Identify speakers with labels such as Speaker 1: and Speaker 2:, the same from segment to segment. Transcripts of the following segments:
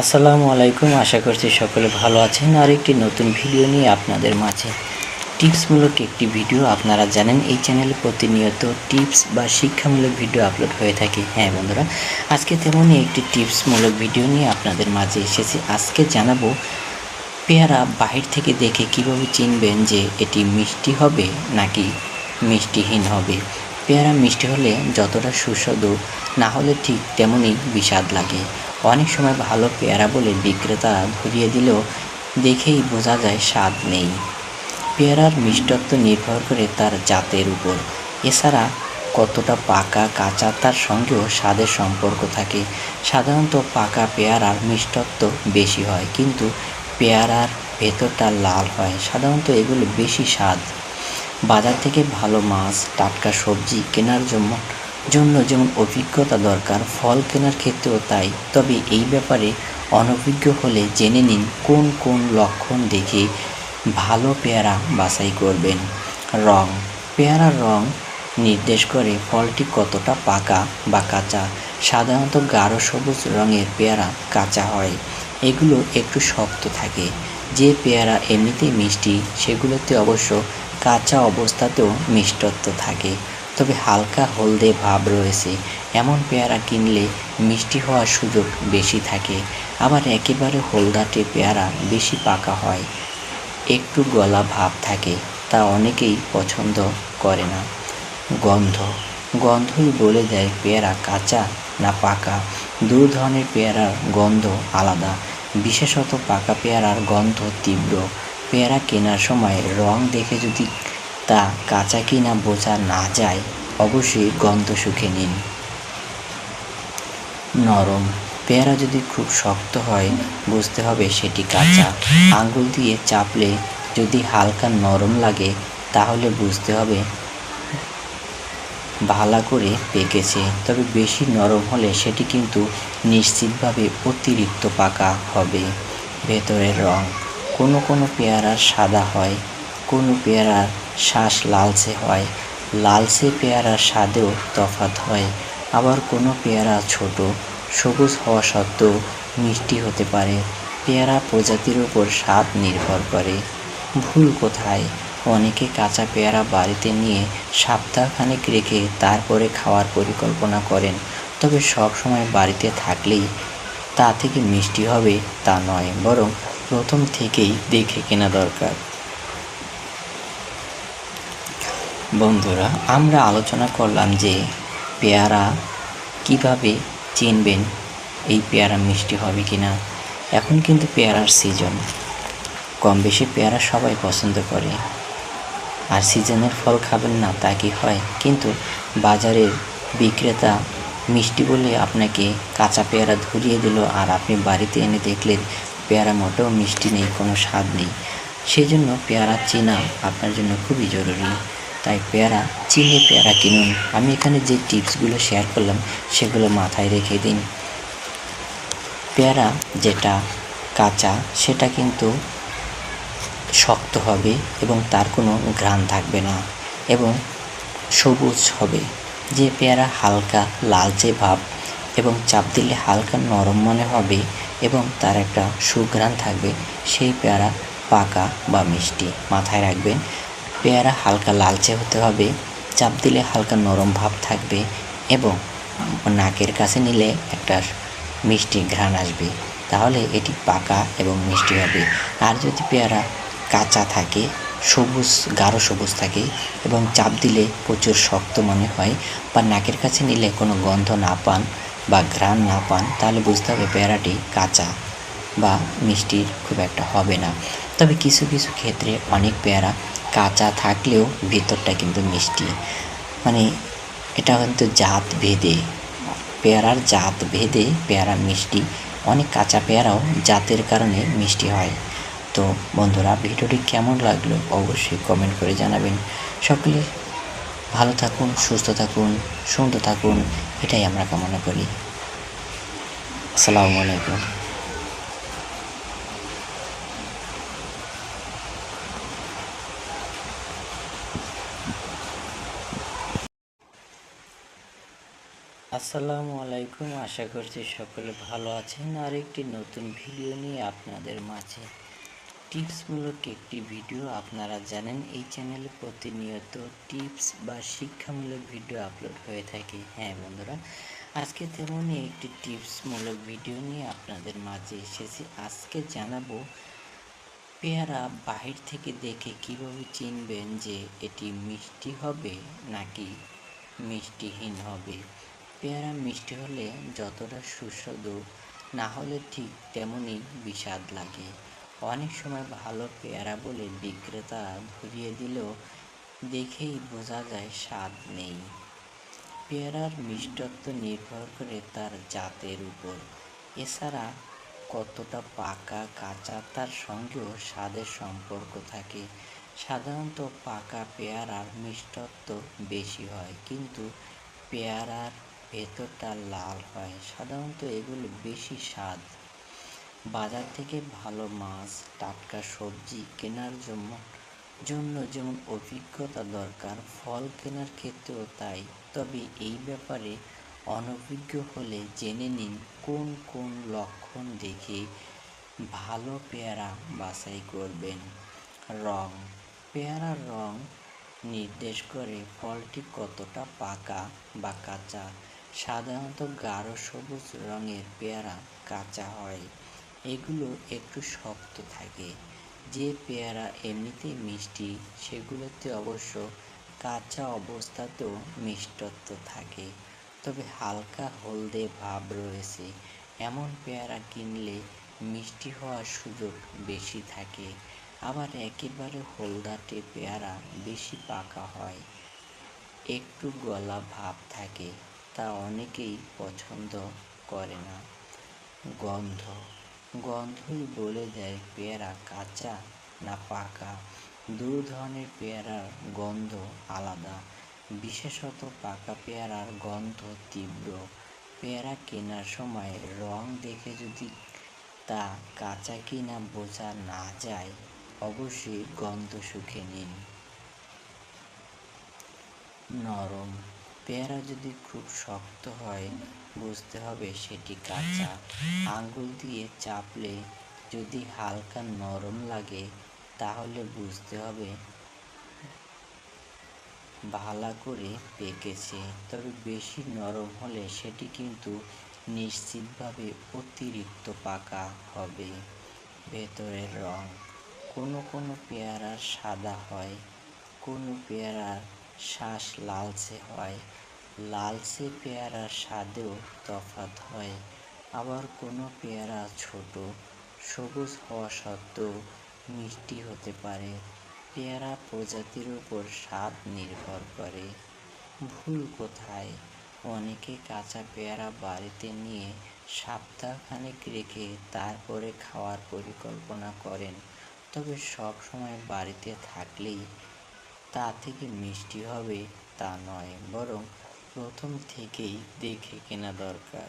Speaker 1: আসসালামু আলাইকুম, আশা করছি সকলে ভালো আছেন। আর একটি নতুন ভিডিও নিয়ে আপনাদের মাঝে। টিপসমূলক একটি ভিডিও আপনারা জানেন, এই চ্যানেলে প্রতিনিয়ত টিপস বা শিক্ষামূলক ভিডিও আপলোড হয়ে থাকে। হ্যাঁ বন্ধুরা, আজকে তেমনই একটি টিপসমূলক ভিডিও নিয়ে আপনাদের মাঝে এসেছি। আজকে জানাব পেয়ারা বাহির থেকে দেখে কীভাবে চিনবেন যে এটি মিষ্টি হবে নাকি মিষ্টিহীন হবে। পেয়ারা মিষ্টি হলে যতটা সুস্বাদু, না হলে ঠিক তেমনই বিষাদ লাগে। অনেক সময় ভালো পেয়ারা বলে বিক্রেতা ধরিয়ে দিলেও দেখেই বোঝা যায় স্বাদ নেই। পেয়ারার মিষ্টত্ব নির্ভর করে তার জাতের উপর। এছাড়া কতটা পাকা কাঁচা তার সঙ্গেও স্বাদের সম্পর্ক থাকে। সাধারণত পাকা পেয়ারার মিষ্টত্ব বেশি হয়, কিন্তু পেয়ারার ভেতরটা লাল হয়। সাধারণত এগুলো বেশি স্বাদ। বাজার থেকে ভালো মাছ, টাটকা সবজি কেনার জন্য জন্য যেমন অভিজ্ঞতা দরকার ফল কেনার ক্ষেত্রেও তাই। তবে এই ব্যাপারে অনভিজ্ঞ হলে জেনে নিন কোন কোন লক্ষণ দেখে ভালো পেয়ারা বাছাই করবেন। রং। পেয়ারার রং নির্দেশ করে ফলটি কতটা পাকা বা কাঁচা। সাধারণত গাঢ় সবুজ রঙের পেয়ারা কাঁচা হয়। এগুলো একটু শক্ত থাকে। যে পেয়ারা এমনিতেই মিষ্টি, সেগুলোতে অবশ্য কাঁচা অবস্থাতেও মিষ্টত্ব থাকে। তবে হালকা হলদে ভাব রয়েছে। এমন পেয়ারা কিনলে মিষ্টি হওয়ার সুযোগ বেশি থাকে। আবার একেবারে হলদাটে পেয়ারা বেশি পাকা হয়। একটু গলা ভাব থাকে, তা অনেকেই পছন্দ করে না। গন্ধ। গন্ধই বলে দেয় পেয়ারা কাঁচা না পাকা। দু ধরনের পেয়ারার গন্ধ আলাদা। বিশেষত পাকা পেয়ারার গন্ধ তীব্র। পেয়ারা কেনার সময় রং দেখে যদি তা কাঁচা কিনা বোঝা না যায়, অবশ্যই গন্ধ শুকে নিন। নরম। পেয়ারা যদি খুব শক্ত হয়, বুঝতে হবে সেটি কাঁচা। আঙ্গুল দিয়ে চাপলে যদি হালকা নরম লাগে, তাহলে বুঝতে হবে ভালা করে পেকেছে। তবে বেশি নরম হলে সেটি কিন্তু নিশ্চিতভাবে অতিরিক্ত পাকা হবে। ভেতরের রং। কোনো কোনো পেয়ারার সাদা হয়। কোনো পেয়ারার শ্বাস লালচে হয়, লালচে পেয়ারার স্বাদেও তফাৎ হয়। আবার কোনো পেয়ারা ছোট, সবুজ হওয়া সত্ত্বেও মিষ্টি হতে পারে। পেয়ারা প্রজাতির উপর স্বাদ নির্ভর করে। ভুল কোথায়? অনেকে কাঁচা পেয়ারা বাড়িতে নিয়ে সপ্তাহখানেক রেখে তারপরে খাওয়ার পরিকল্পনা করেন, তবে সব সময় বাড়িতে থাকলেই তা থেকে মিষ্টি হবে তা নয়, বরং প্রথম থেকেই দেখে কেনা দরকার। বন্ধুরা, আমরা আলোচনা করলাম যে পেয়ারা কীভাবে চিনবেন এই পেয়ারা মিষ্টি হবে কি না এখন কিন্তু পেয়ারার সিজন কম বেশি পেয়ারা সবাই পছন্দ করে। আর সিজনের ফল খাবেন না, তা কি হয়? কিন্তু বাজারের বিক্রেতা মিষ্টি বলে আপনাকে কাঁচা পেয়ারা ধরিয়ে দিল আর আপনি বাড়িতে এনে দেখলেন পেয়ারা মোটেও মিষ্টি নেই, কোনো স্বাদ নেই। সেই জন্য পেয়ারা চেনা আপনার জন্য খুবই জরুরি। তাই পেয়ারা, চিনে পেয়ারা কিনুন। আমি এখানে যে টিপসগুলো শেয়ার করলাম, সেগুলো মাথায় রেখে দিন। পেয়ারা যেটা কাঁচা, সেটা কিন্তু শক্ত হবে এবং তার কোনো ঘ্রাণ থাকবে না এবং সবুজ হবে। যে পেয়ারা হালকা লালচে ভাব এবং চাপ দিলে হালকা নরম মনে হবে এবং তার একটা সুঘ্রাণ থাকবে, সেই পেয়ারা পাকা বা মিষ্টি মাথায় রাখবেন। পেয়ারা হালকা লালচে হতে হবে। চাপ দিলে হালকা নরম ভাব থাকবে এবং নাকের কাছে নিলে একটা মিষ্টি ঘ্রাণ আসবে। তাহলে এটি পাকা এবং মিষ্টি হবে। আর যদি পেয়ারা কাঁচা থাকে, সবুজ, গাঢ় সবুজ থাকে এবং চাপ দিলে প্রচুর শক্ত মনে হয় বা নাকের কাছে নিলে কোনো গন্ধ না পান বা ঘ্রাণ না পান, তাহলে বুঝতে হবে পেয়ারাটি কাঁচা বা মিষ্টির খুব একটা হবে না। তবে কিছু কিছু ক্ষেত্রে অনেক পেয়ারা কাঁচা থাকলেও ভেতরটা কিন্তু মিষ্টি। মানে এটা কিন্তু জাত ভেদে, পেয়ারার জাত ভেদে পেয়ারা মিষ্টি। অনেক কাঁচা পেয়ারাও জাতের কারণে মিষ্টি হয়। তো বন্ধুরা, ভিডিওটি কেমন লাগল অবশ্যই কমেন্ট করে জানাবেন। সকলে ভালো থাকুন, সুস্থ থাকুন, সুন্দর থাকুন, এটাই আমরা কামনা করি। আসসালামু আলাইকুম। আসসালামু আলাইকুম। আশা করছি সকলে ভালো আছেন। আর একটি নতুন ভিডিও নিয়ে আপনাদের মাঝে। টিপসমূলক একটি ভিডিও আপনারা জানেন, এই চ্যানেলে প্রতিনিয়ত টিপস বা শিক্ষামূলক ভিডিও আপলোড হয়ে থাকে। হ্যাঁ বন্ধুরা, আজকে তেমনই একটি টিপসমূলক ভিডিও নিয়ে আপনাদের মাঝে এসেছি। আজকে জানাব পেয়ারা বাহির থেকে দেখে কীভাবে চিনবেন যে এটি মিষ্টি হবে নাকি মিষ্টিহীন হবে। পেয়ারা মিষ্টি হলে যতটা সুস্বাদু, না হলে ঠিক তেমনই বিষাদ লাগে। অনেক সময় ভালো পেয়ারা বলে বিক্রেতা ধরিয়ে দিলেও দেখেই বোঝা যায় স্বাদ নেই। পেয়ারার মিষ্টত্ব নির্ভর করে তার জাতের উপর। এছাড়া কতটা পাকা কাঁচা তার সঙ্গেও স্বাদের সম্পর্ক থাকে। সাধারণত পাকা পেয়ারার মিষ্টত্ব বেশি হয়, কিন্তু পেয়ারার ভেতরটা লাল হয়। সাধারণত এগুলো বেশি স্বাদ। বাজার থেকে ভালো মাছ, টাটকা সবজি কেনার জন্য জন্য যেমন অভিজ্ঞতা দরকার, ফল কেনার ক্ষেত্রেও তাই। তবে এই ব্যাপারে অনভিজ্ঞ হলে জেনে নিন কোন কোন লক্ষণ দেখে ভালো পেয়ারা বাছাই করবেন। রং। পেয়ারার রং নির্দেশ করে ফলটি কতটা পাকা বা কাঁচা সাধারণত গাঢ় সবুজ রঙের পেয়ারা কাঁচা হয়। এগুলো একটু শক্ত থাকে। যে পেয়ারা এমনিতেই মিষ্টি, সেগুলোতে অবশ্য কাঁচা অবস্থাতেও মিষ্টত্ব থাকে। তবে হালকা হলদে ভাব রয়েছে। এমন পেয়ারা কিনলে মিষ্টি হওয়ার সুযোগ বেশি থাকে। আবার একেবারে হলদাটে পেয়ারা বেশি পাকা হয়। একটু গলা ভাব থাকে। তা অনেকেই পছন্দ করে না। গন্ধ। গন্ধই বলে দেয় পেয়ারা কাঁচা না পাকা। দু ধরনের পেয়ারার গন্ধ আলাদা। বিশেষত পাকা পেয়ারার গন্ধ তীব্র। পেয়ারা কেনার সময় রং দেখে যদি তা কাঁচা কিনা বোঝা না যায়, অবশ্যই গন্ধ শুকে নিন। নরম। পেয়ারা যদি খুব শক্ত হয়, বুঝতে হবে সেটি কাঁচা। আঙ্গুল দিয়ে চাপলে যদি হালকা নরম লাগে, তাহলে বুঝতে হবে ভালা করে পেকেছে। তবে বেশি নরম হলে সেটি কিন্তু নিশ্চিতভাবে অতিরিক্ত পাকা হবে। ভেতরের রং। কোনো কোনো পেয়ারার সাদা হয়, কোনো পেয়ারার শ্বাস লালচে হয়। লালচে পেয়ারার স্বাদেও তফাত হয়। আবার কোনো পেয়ারা ছোট, সবুজ হওয়া সত্ত্বেও মিষ্টি হতে পারে। পেয়ারা প্রজাতির উপর স্বাদ নির্ভর করে। ভুল কোথায়? অনেকে কাঁচা পেয়ারা বাড়িতে নিয়ে সপ্তাহখানেক রেখে তারপরে খাওয়ার পরিকল্পনা করেন। তবে সব সময় বাড়িতে থাকলেই তা থেকে মিষ্টি হবে তা নয়, বরং প্রথম থেকেই দেখে কেনা দরকার।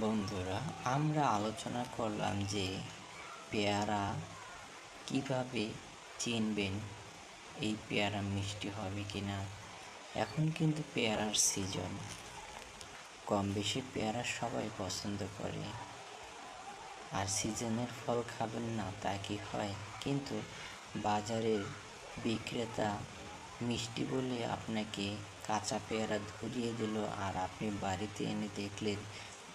Speaker 1: বন্ধুরা, আমরা আলোচনা করলাম যে পেয়ারা কীভাবে চিনবেন এই পেয়ারা মিষ্টি হবে কি না এখন কিন্তু পেয়ারার সিজন কম বেশি পেয়ারা সবাই পছন্দ করে। আর সিজনের ফল খাবেন না, তা কি হয়? কিন্তু বাজারের বিক্রেতা মিষ্টি বলে আপনাকে কাঁচা পেয়ারা ধরিয়ে দিল আর আপনি বাড়িতে এনে দেখলেন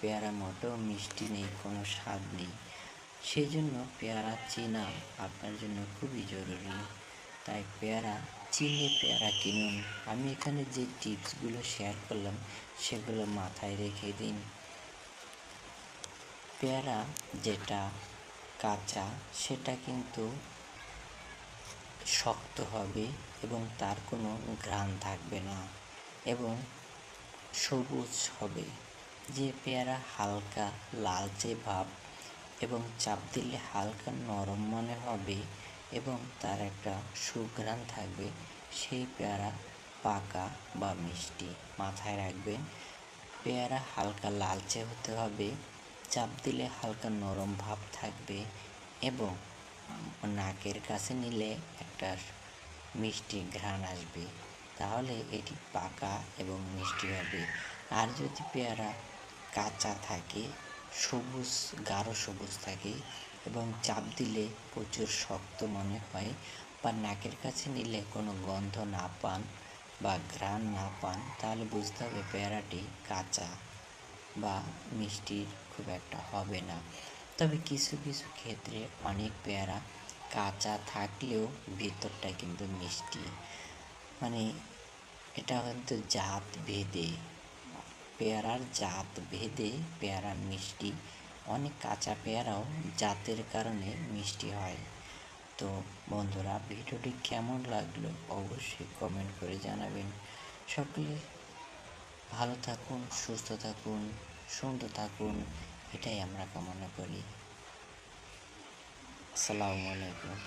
Speaker 1: পেয়ারা মোটেও মিষ্টি নেই, কোনো স্বাদ নেই। সেই জন্য পেয়ারা চেনা আপনার জন্য খুবই জরুরি। তাই পেয়ারা চিনে পেয়ারা কিনুন। আমি এখানে যে টিপসগুলো শেয়ার করলাম, সেগুলো মাথায় রেখে দিন। পেয়ারা যেটা কাঁচা, সেটা কিন্তু শক্ত হবে এবং তার কোনো ঘ্রাণ থাকবে না এবং সবুজ হবে। যে পেয়ারা হালকা লালচে ভাব এবং চাপ দিলে হালকা নরম মনে হবে এবং তার একটা সুঘ্রাণ থাকবে, সেই পেয়ারা পাকা বা মিষ্টি মাথায় রাখবেন। পেয়ারা হালকা লালচে হতে হবে চাপ দিলে হালকা নরম ভাব থাকবে এবং নাকের কাছে নিলে একটা মিষ্টি ঘ্রাণ আসবে। তাহলে এটি পাকা এবং মিষ্টি হবে। আর যদি পেয়ারা কাঁচা থাকে, সবুজ, গাঢ় সবুজ থাকে এবং চাপ দিলে প্রচুর শক্ত মনে হয় বা নাকের কাছে নিলে কোনো গন্ধ না পান বা ঘ্রাণ না পান, তাহলে বুঝতে হবে পেয়ারাটি কাঁচা বা মিষ্টি খুব একটা হবে না। তবে কিছু কিছু ক্ষেত্রে অনেক পেয়ারা কাঁচা থাকলেও ভেতরটা কিন্তু মিষ্টি। মানে এটা হয়তো জাত ভেদে, পেয়ারার জাত ভেদে পেয়ারা মিষ্টি। অনেক কাঁচা পেয়ারাও জাতের কারণে মিষ্টি হয়। তো বন্ধুরা, ভিডিওটি কেমন লাগল অবশ্যই কমেন্ট করে জানাবেন। সকলে ভালো থাকুন, সুস্থ থাকুন। সুন্দর থাকুন এটাই আমরা কামনা করি। আসসালামু আলাইকুম।